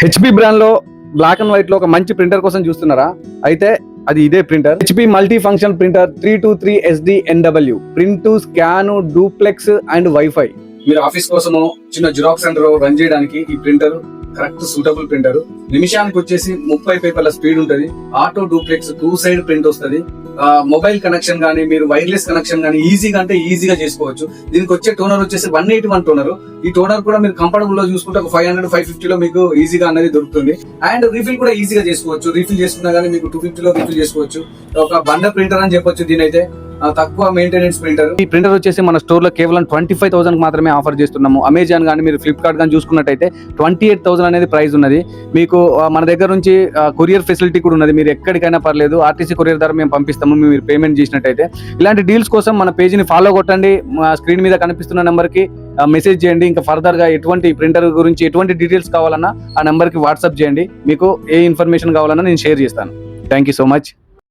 HP బ్రాండ్లో black and వైట్లో ఒక మంచి ప్రింటర్ కోసం చూస్తున్నారా? అయితే అది ఇదే printer HP multi function printer three two three SD NW print scan duplex and wifi మీరు ఆఫీస్ కోసము చిన్న జిరాక్స్ సెంటర్ రన్ చేయడానికి ఈ ప్రింటర్ కరెక్ట్ సూటబుల్ ప్రింటర్. నిమిషానికి వచ్చేసి ముప్పై పేపర్ల స్పీడ్ ఉంటది. Auto duplex two side print వస్తుంది. మొబైల్ కనెక్షన్ కానీ మీరు వైర్లెస్ కనెక్షన్ కానీ ఈజీగా అంటే ఈజీగా చేసుకోవచ్చు. దీనికి వచ్చే టోనర్ వచ్చేసి వన్ ఎయిటీ వన్ టోనర్. ఈ టోనర్ కూడా మీరు కంఫర్టబుల్లో చూసుకుంటే ఒక ఫైవ్ హండ్రెడ్ ఫైవ్ ఫిఫ్టీలో మీకు ఈజీగా అనేది దొరుకుతుంది. అండ్ రీఫిల్ కూడా ఈజీగా చేసుకోవచ్చు. రీఫిల్ చేసుకున్నా కానీ మీకు టూ ఫిఫ్టీలో రీఫిల్ చేసుకోవచ్చు. ఒక బండ ప్రింటర్ అని చెప్పొచ్చు దీని అయితే తక్కువ మెయింటెనెన్స్ ప్రింటర్ ఈ ప్రింటర్ వచ్చేసి మన స్టోర్లో కేవలం ట్వంటీ ఫైవ్ థౌసండ్ మాత్రమే ఆఫర్ చేస్తున్నాము. అమెజాన్ కానీ మీరు ఫ్లిప్కార్ట్ కానీ చూసుకున్నట్టయితే ట్వంటీ ఎయిట్ థౌసండ్ అనేది ప్రైస్ ఉన్నది. మీకు మన దగ్గర నుంచి కొరియర్ ఫెసిలిటీ కూడా ఉన్నది. మీరు ఎక్కడికైనా పర్లేదు ఆర్టీసీ కొరియర్ ద్వారా మేము పంపిస్తాము మీరు పేమెంట్ చేసినట్టయితే. ఇలాంటి డీల్స్ కోసం మన పేజీని ఫాలో కొట్టండి. మా స్క్రీన్ మీద కనిపిస్తున్న నెంబర్కి మెసేజ్ చేయండి. ఇంకా ఫర్దర్గా ఎటువంటి ప్రింటర్ గురించి ఎటువంటి డీటెయిల్స్ కావాలన్నా ఆ నెంబర్కి వాట్సాప్ చేయండి. మీకు ఏ ఇన్ఫర్మేషన్ కావాలన్నా నేను షేర్ చేస్తాను. Thank you so much